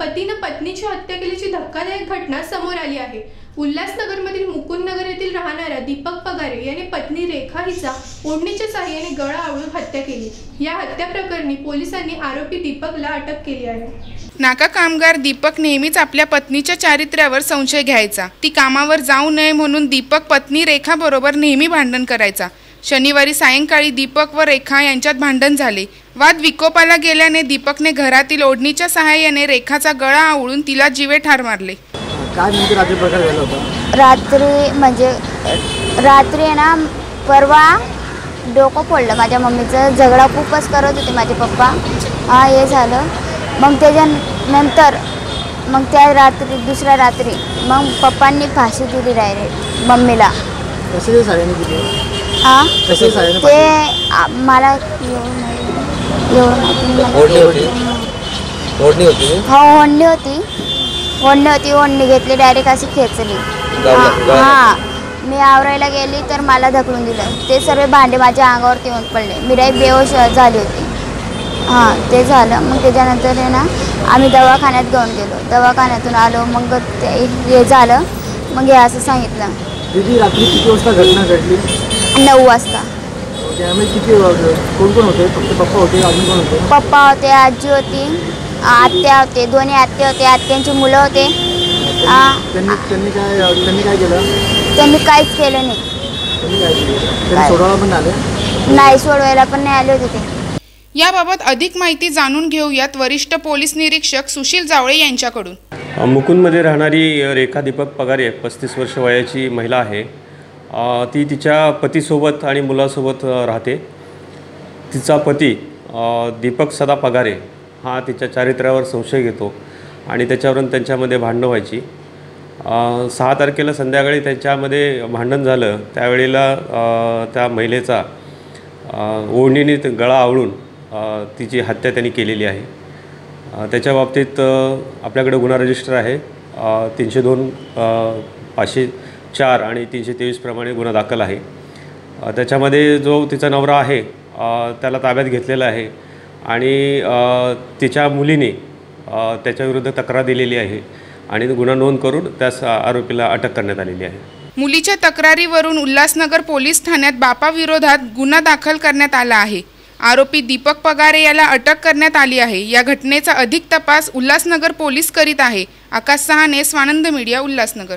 पतीनं पत्नीची हत्या केल्याची धक्कादायक घटना समोर आली आहे. उल्हासनगरमधील मुकुंदनगर येथील राहणाऱ्या दीपक पगारे याने पत्नी रेखा हिचा ओढणीच्या साह्याने गळा आवळून हत्या केली. या हत्या प्रकरणी पोलिसांनी आरोपी दीपकला अटक केली आहे. नाका कामगार दीपक नेहमीच आपल्या पत्नीच्या चारित्र्यावर संशय घ्यायचा. ती कामावर जाऊ नये म्हणून दीपक पत्नी रेखाबरोबर नेहमी भांडण करायचा. शनिवारी सायंकाळी दीपक व रेखा यांच्यात भांडण झाले. वाद विकोपाला गेल्याने दीपकने घरातील ओढणीच्या सहाय्याने रेखाचा गळा आवळून तिला जीवे ठार मारले. काय नेमके रात्री प्रकार झाला होता? रात्री म्हणजे रात्री आहे ना परवा डोकं फोडलं. माझ्या मम्मीचं झगडा खूपच करत होते माझे पप्पा. हा हे झालं. मग त्याच्यानंतर मग त्या रात्री दुसऱ्या रात्री मग पप्पांनी फाशी दिली डायरेक्ट मम्मीला. कसे दिले हा? कसे ते आ, मला एवढं नाही- एवढं माहिती नाही. ओढणी होती? ओढणी होती? हो ओढणी होती. ओढणी होती ओढणी घेतली डायरेक्ट अशी खेचली. गावला- हा गावाला. हा. मी आवरायला गेली तर मला ढकलून दिलं. ते सर्व भांडे माझ्या अंगावरती येऊन पडले. मी डायरेक्ट बेहोश झाली होती. हां ते झालं. मग त्याच्यानंतर आहे ना आम्ही दवाखान्यात घेऊन गेलो. दवाखान्यातून आलो. मग ते हे झालं. मग हे असं सांगितलं. दिदी रात्री किती वाजता घटना घडली? नऊ वाजता. त्यामध्ये किती कोण कोण होते? फक्त पप्पा होते अजून कोण होते? पप्पा होते आजी होती आत्या होते दोन्ही आत्या होते आत्यांची मुलं होते. हा. त्यांनी त्यांनी काय त्यांनी काय केलं? त्यांनी काहीच केलं नाही. त्यांनी काय केलं? त्यांनी काय? सोडायला पण आले? नाही सोडवायला पण नाही आले होते ते. याबाबत अधिक माहिती जाणून घेऊयात वरिष्ठ पोलीस निरीक्षक सुशील जावळे यांच्याकडून. मुकुंदमध्ये राहणारी रेखा दीपक पगारे पस्तीस वर्ष वयाची महिला आहे. ती तिच्या पतीसोबत आणि मुलासोबत राहते. तिचा पती दीपक सदा पगारे हा तिच्या चारित्र्यावर संशय घेतो आणि त्याच्यावरून त्यांच्यामध्ये भांडणं व्हायची. सहा तारखेला संध्याकाळी त्यांच्यामध्ये भांडण झालं. त्यावेळेला त्या महिलेचा ओढणीने गळा आवळून तिची हत्या त्यांनी केलेली आहे. त्याच्या बाबतीत आपल्याकडे गुन्हा रजिस्टर आहे. तीनशे दोन पाचशे चार आणि तीनशे तेवीसप्रमाणे गुन्हा दाखल आहे. त्याच्यामध्ये जो तिचा नवरा आहे त्याला ताब्यात घेतलेला आहे आणि तिच्या मुलीने त्याच्याविरुद्ध तक्रार दिलेली आहे आणि गुन्हा नोंद करून त्यास आरोपीला अटक करण्यात आलेली आहे. मुलीच्या तक्रारीवरून उल्हासनगर पोलीस ठाण्यात बापाविरोधात गुन्हा दाखल करण्यात आला आहे. आरोपी दीपक पगारे याला अटक करण्यात आली आहे. या घटनेचा अधिक तपास उल्हासनगर पोलीस करीत आहे. आकाश सहाने स्वानंद मीडिया उल्हासनगर.